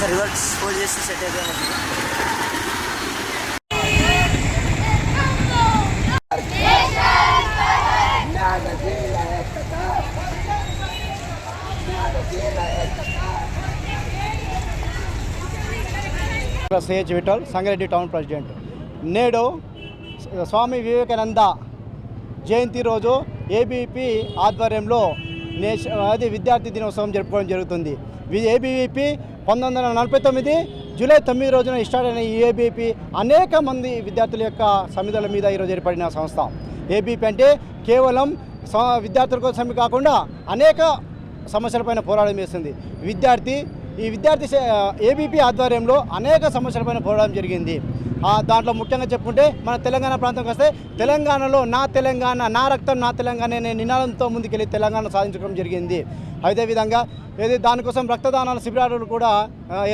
ఒకసారి reverse pole చేసి set అయిపోయింది CH Vitthal Sangareddy town president. నేడు స్వామి వివేకానంద జయంతి రోజు ఏబీపీ ఆధ్వర్యంలో నేష అది విద్యార్థి దినోత్సవం జరుపుకోవడం జరుగుతుంది. ఏబీవీపీ పంతొమ్మిది వందల నలభై తొమ్మిది జూలై తొమ్మిది రోజున స్టార్ట్ అయిన ఈ ఏబీపీ అనేక మంది విద్యార్థుల యొక్క సమిధుల మీద ఈరోజు ఏర్పడిన సంస్థ. ఏబీపీ అంటే కేవలం విద్యార్థుల కోసమే కాకుండా అనేక సమస్యలపైన పోరాటం చేస్తుంది విద్యార్థి ఈ విద్యార్థి ఏబీపీ ఆధ్వర్యంలో అనేక సమస్యలపైన పోరాటం జరిగింది. దాంట్లో ముఖ్యంగా చెప్పుకుంటే మన తెలంగాణ ప్రాంతంకి వస్తే తెలంగాణలో నా తెలంగాణ నా రక్తం నా తెలంగాణ అనే నినాదంతో ముందుకెళ్ళి తెలంగాణ సాధించడం జరిగింది. అదేవిధంగా ఏది దానికోసం రక్తదానాల శిబిరాలు కూడా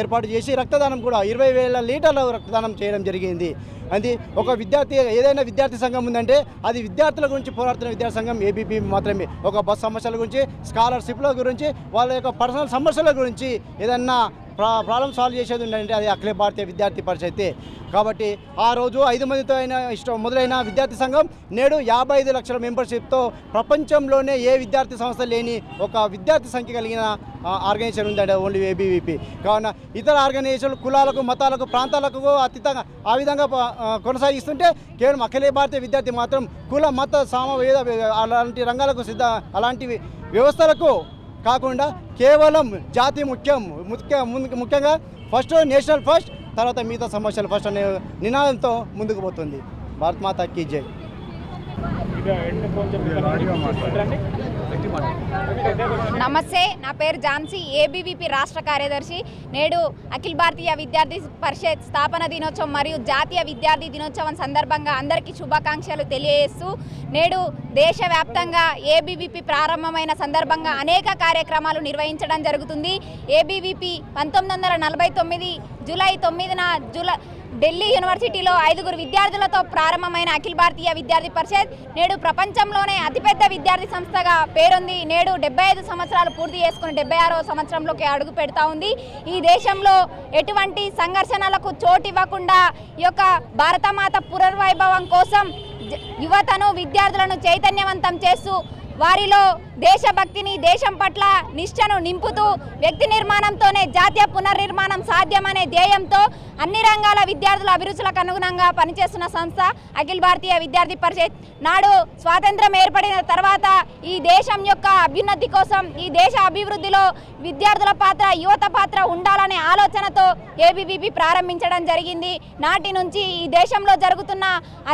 ఏర్పాటు చేసి రక్తదానం కూడా ఇరవై వేల లీటర్ల రక్తదానం చేయడం జరిగింది. అది ఒక విద్యార్థి ఏదైనా విద్యార్థి సంఘం ఉందంటే అది విద్యార్థుల గురించి పోరాడుతున్న విద్యార్థి సంఘం ఏబీపీ మాత్రమే. ఒక బస్ సమస్యల గురించి స్కాలర్షిప్ల గురించి వాళ్ళ యొక్క పర్సనల్ సమస్యల గురించి ఏదన్నా ప్రా ప్రాబ్లం సాల్వ్ చేసేది ఉందంటే అది అఖిల భారతీయ విద్యార్థి పరిషత్ కాబట్టి ఆ రోజు ఐదు మందితో అయిన ఇష్టం మొదలైన విద్యార్థి సంఘం నేడు యాభై ఐదు లక్షల మెంబర్షిప్తో ప్రపంచంలోనే ఏ విద్యార్థి సంస్థ లేని ఒక విద్యార్థి సంఖ్య కలిగిన ఆర్గనైజేషన్ ఉందండి ఓన్లీ ఏబీవీపీ. కావున ఇతర ఆర్గనైజేషన్లు కులాలకు మతాలకు ప్రాంతాలకు అతీతంగా ఆ విధంగా కొనసాగిస్తుంటే కేవలం అఖిల భారతీయ విద్యార్థి మాత్రం కుల మత సామ వేద అలాంటి రంగాలకు సిద్ధ అలాంటి వ్యవస్థలకు కాకుండా కేవలం జాతి ముఖ్యం ముఖ్య ముఖ్యంగా ఫస్ట్ నేషనల్ ఫస్ట్ తర్వాత మిగతా సమస్యలు ఫస్ట్ అనే నినాదంతో ముందుకు పోతుంది. భారత్ మాతా కీ జై. నమస్తే నా పేరు ఝాన్సీ ఏబీవీపీ రాష్ట్ర కార్యదర్శి. నేడు అఖిల భారతీయ విద్యార్థి పరిషత్ స్థాపన దినోత్సవం మరియు జాతీయ విద్యార్థి దినోత్సవం సందర్భంగా అందరికీ శుభాకాంక్షలు తెలియజేస్తూ నేడు దేశవ్యాప్తంగా ఏబీవీపీ ప్రారంభమైన సందర్భంగా అనేక కార్యక్రమాలు నిర్వహించడం జరుగుతుంది. ఏబీవీపీ పంతొమ్మిది వందల నలభై తొమ్మిది జూలై తొమ్మిదిన జూలై ఢిల్లీ యూనివర్సిటీలో ఐదుగురు విద్యార్థులతో ప్రారంభమైన అఖిల భారతీయ విద్యార్థి పరిషత్ నేడు ప్రపంచంలోనే అతిపెద్ద విద్యార్థి సంస్థగా పేరొంది. నేడు డెబ్బై ఐదు సంవత్సరాలు పూర్తి చేసుకుని డెబ్బై ఆరో సంవత్సరంలోకి అడుగు పెడతా ఉంది. ఈ దేశంలో ఎటువంటి సంఘర్షణలకు చోటు ఇవ్వకుండా ఈ యొక్క భారతమాత పునర్వైభవం కోసం యువతను విద్యార్థులను చైతన్యవంతం చేస్తూ వారిలో దేశభక్తిని దేశం పట్ల నిష్ఠను నింపుతూ వ్యక్తి నిర్మాణంతోనే జాతీయ పునర్నిర్మాణం సాధ్యమనే ధ్యేయంతో అన్ని రంగాల విద్యార్థుల అభిరుచులకు అనుగుణంగా పనిచేస్తున్న సంస్థ అఖిల భారతీయ విద్యార్థి పరిషత్. నాడు స్వాతంత్రం ఏర్పడిన తర్వాత ఈ దేశం యొక్క అభ్యున్నతి కోసం ఈ దేశ అభివృద్ధిలో విద్యార్థుల పాత్ర యువత పాత్ర ఉండాలనే ఆలోచనతో ఏబీవీపీ ప్రారంభించడం జరిగింది. నాటి నుంచి ఈ దేశంలో జరుగుతున్న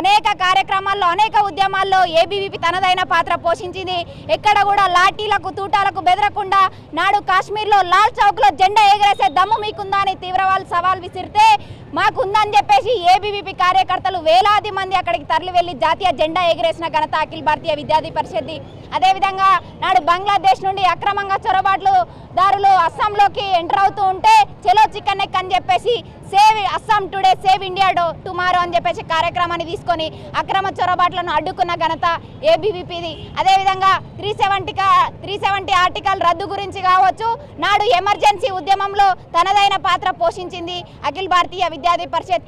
అనేక కార్యక్రమాల్లో అనేక ఉద్యమాల్లో ఏబీవీపీ తనదైన పాత్ర పోషించింది. ఎక్కడ కూడా లాఠీలకు తూటాలకు బెదరకుండా నాడు కాశ్మీర్లో లాల్ చౌక్లో జెండా ఎగరేసే దమ్ము మీకుందా అని తీవ్రవాళ్ళు సవాల్ విసిరితే మాకుందని చెప్పేసి ఏబీవీపీ కార్యకర్తలు వేలాది మంది అక్కడికి తరలి వెళ్ళి జాతీయ జెండా ఎగరేసిన ఘనత అఖిల భారతీయ విద్యార్థి పరిషత్ అదేవిధంగా నాడు బంగ్లాదేశ్ నుండి అక్రమంగా చొరబాట్లు దారులు అస్సాంలోకి ఎంటర్ అవుతూ ఉంటే చెలో చికెన్ నెక్ అని చెప్పేసి save Assam today save India do tomorrow అని చెప్పేసి కార్యక్రమాన్ని తీసుకొని అక్రమ చొరబాట్లను అడ్డుకున్న ఘనత ఏబీవీపీది అదేవిధంగా three seventy three seventy article రద్దు గురించి కావచ్చు. నాడు ఎమర్జెన్సీ ఉద్యమంలో తనదైన పాత్ర పోషించింది అఖిల భారతీయ విద్యార్థి పరిషత్.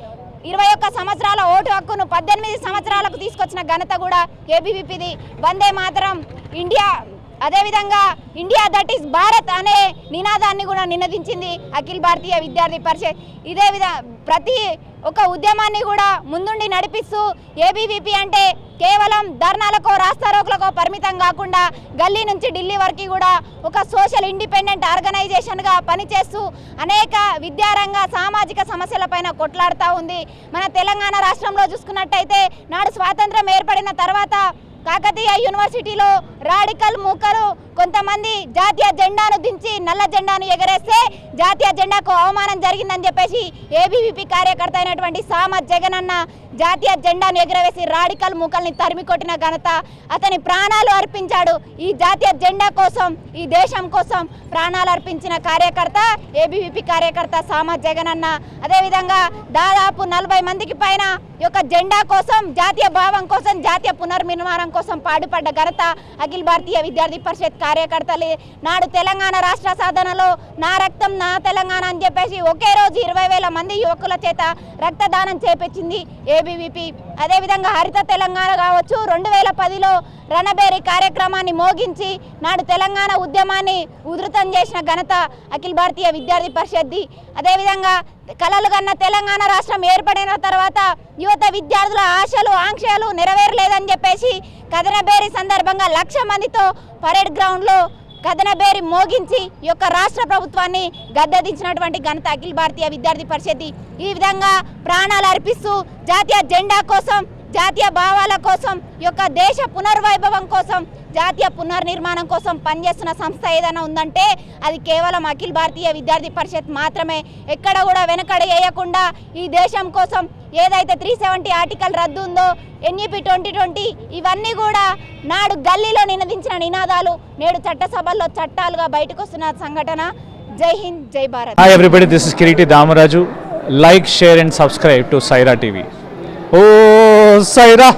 ఇరవై ఒక్క సంవత్సరాల ఓటు హక్కును పద్దెనిమిది సంవత్సరాలకు తీసుకొచ్చిన ఘనత కూడా ఏబీవీపీది. వందే మాత్రం. ఇండియా అదేవిధంగా ఇండియా దట్ ఈస్ భారత్ అనే నినాదాన్ని కూడా నినదించింది అఖిల భారతీయ విద్యార్థి పరిషత్. ఇదే విధ ప్రతి ఒక ఉద్యమాన్ని కూడా ముందుండి నడిపిస్తూ ఏబీవీపీ అంటే కేవలం ధర్నాలకో రాస్తారోకులకో పరిమితం కాకుండా గల్లీ నుంచి ఢిల్లీ వరకు కూడా ఒక సోషల్ ఇండిపెండెంట్ ఆర్గనైజేషన్గా పనిచేస్తూ అనేక విద్యారంగ సామాజిక సమస్యలపైన కొట్లాడుతూ ఉంది. మన తెలంగాణ రాష్ట్రంలో చూసుకున్నట్టయితే నాడు స్వాతంత్రం ఏర్పడిన తర్వాత కాకతీయ యూనివర్సిటీలో రాడికల్ మూకలు కొంతమంది జాతీయ జెండాను దించి నల్ల జెండాను ఎగరేస్తే జాతీయ జెండాకు అవమానం జరిగిందని చెప్పేసి ఏబీవీపీ కార్యకర్త అయినటువంటి సామ జగన్ అన్న జాతీయ జెండాను ఎగరవేసి రాడికల్ మూకల్ని తరిమి కొట్టిన ఘనత అతని ప్రాణాలు అర్పించాడు. ఈ జాతీయ జెండా కోసం ఈ దేశం కోసం ప్రాణాలు అర్పించిన కార్యకర్త ఏబీవీపీ కార్యకర్త సామ జగన్ అన్న. అదేవిధంగా దాదాపు నలభై మందికి పైన ఈ యొక్క జెండా కోసం జాతీయ భావం కోసం జాతీయ పునర్నిర్మాణం కోసం పాడుపడ్డ ఘనత అఖిల భారతీయ విద్యార్థి పరిషత్ కార్యకర్తలే నాడు తెలంగాణ రాష్ట్ర సాధనలో నా రక్తం నా తెలంగాణ అని చెప్పేసి ఒకే రోజు ఇరవై వేల మంది యువకుల చేత రక్తదానం చేపించింది ఏబీవీపీ అదేవిధంగా హరిత తెలంగాణ కావచ్చు రెండు వేల పదిలో రణబేరి కార్యక్రమాన్ని మోగించి నాడు తెలంగాణ ఉద్యమాన్ని ఉధృతం చేసిన ఘనత అఖిల భారతీయ విద్యార్థి పరిషత్ది. అదేవిధంగా కలలు కన్న తెలంగాణ రాష్ట్రం ఏర్పడిన తర్వాత యువత విద్యార్థుల ఆశలు ఆంక్షలు నెరవేరలేదని చెప్పేసి కదనబేరి సందర్భంగా లక్ష మందితో పరేడ్ గ్రౌండ్లో కథనబేరి మోగించి యొక్క రాష్ట్ర ప్రభుత్వాన్ని గద్దెదించినటువంటి ఘనత అఖిల భారతీయ విద్యార్థి పరిషత్. ఈ విధంగా ప్రాణాలు అర్పిస్తూ జాతీయ జెండా కోసం జాతీయ భావాల కోసం ఈ యొక్క దేశ పునర్వైభవం కోసం జాతీయ పునర్నిర్మాణం కోసం పనిచేస్తున్న సంస్థ ఏదైనా ఉందంటే అది కేవలం అఖిల భారతీయ విద్యార్థి పరిషత్ మాత్రమే. ఎక్కడ కూడా వెనకడ వేయకుండా ఈ దేశం కోసం ఏదైతే త్రీ సెవెంటీ ఆర్టికల్ రద్దు ఉందో ఎన్ఈపి ట్వంటీ ట్వంటీ ఇవన్నీ కూడా నాడు గల్లీలో నినదించిన నినాదాలు నేడు చట్టసభల్లో చట్టాలుగా బయటకు వస్తున్న సంఘటన. Jai Hind Jai Bharat. Hi everybody this is Kiriti Damaraju like share and subscribe to Saira TV oh Sye Raa